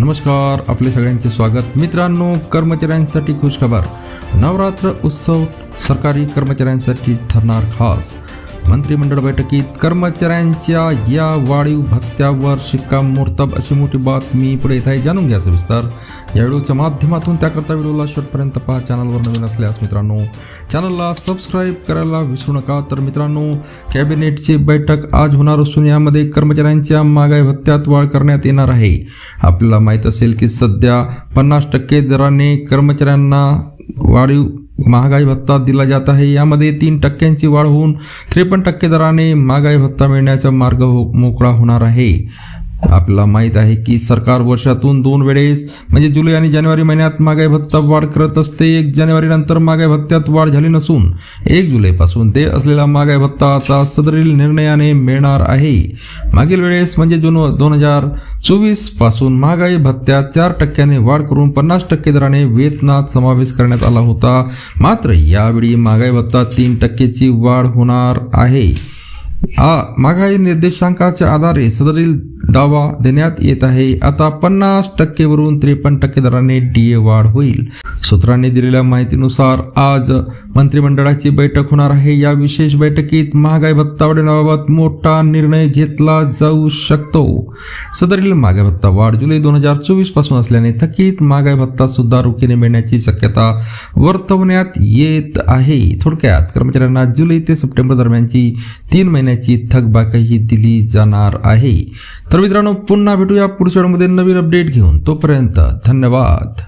नमस्कार आपले सगळ्यांचे स्वागत. मित्रांनो कर्मचाऱ्यांसाठी खुशखबर. नवरात्र उत्सव सरकारी कर्मचाऱ्यांसाठी ठरणार खास. मंत्रिमंडळ बैठकीत कर्मचाऱ्यांच्या या वाढीव भत्त्यावर शिक्कामोर्तब अशी मोठी बातमी पुढे येत आहे. जाणून घ्या सविस्तर. या व्हिडिओच्या माध्यमातून त्याकरता व्हिडिओला शेवटपर्यंत पहा. चॅनलवर नवीन असल्यास मित्रांनो चॅनलला सबस्क्राईब करायला विसरू नका. तर मित्रांनो कॅबिनेटची बैठक आज होणार असून यामध्ये कर्मचाऱ्यांच्या महागाई भत्त्यात वाढ करण्यात येणार आहे. आपल्याला माहीत असेल की सध्या पन्नास टक्के दराने कर्मचाऱ्यांना वाढीव महागाई भत्ता दिला जात आहे. यामध्ये तीन टक्क्यांची वाढ होऊन त्रेपन्न टक्के दराने महागाई भत्ता मिळण्याचा मार्ग हो मोकळा होणार आहे. आपल्याला माहीत आहे की सरकार वर्षातून दोन वेळेस म्हणजे जुलै आणि जानेवारी महिन्यात महागाई भत्ता वाढ करत असते. एक जानेवारी नंतर महागाई भत्त्यात वाढ झाली नसून एक जुलैपासून ते असलेला महागाई भत्ता आता सदरील निर्णयाने मिळणार आहे. मागील वेळेस म्हणजे जून दोन हजार चोवीसपासून महागाई भत्त्यात चार टक्क्याने वाढ करून पन्नास टक्के दराने वेतनात समावेश करण्यात आला होता. मात्र यावेळी महागाई भत्ता तीन टक्केची वाढ होणार आहे. आ महागाई निर्देशांकाच्या आधारे सदरील दावा देण्यात येत आहे. आता पन्नास टक्केवरून त्रेपन्न टक्के दराने डीए वाढ होईल. सूत्रांनी दिलेल्या माहितीनुसार आज मंत्रिमंडळाची बैठक होणार आहे. या विशेष बैठकीत महागाई भत्ता वाढवण्याबाबत मोठा निर्णय घेतला जाऊ शकतो. सदरील महागाई भत्ता वाढ जुलै दोन हजार चोवीसपासून असल्याने थकीत महागाई भत्ता सुद्धा रोखीने मिळण्याची शक्यता वर्तवण्यात येत आहे. थोडक्यात कर्मचाऱ्यांना जुलै ते सप्टेंबर दरम्यानची तीन महिन्याची थकबाकीही दिली जाणार आहे. तर मित्रांनो पुन्हा भेटूया पुढच्या व्हिडिओमध्ये नवीन अपडेट घेऊन. तोपर्यंत धन्यवाद.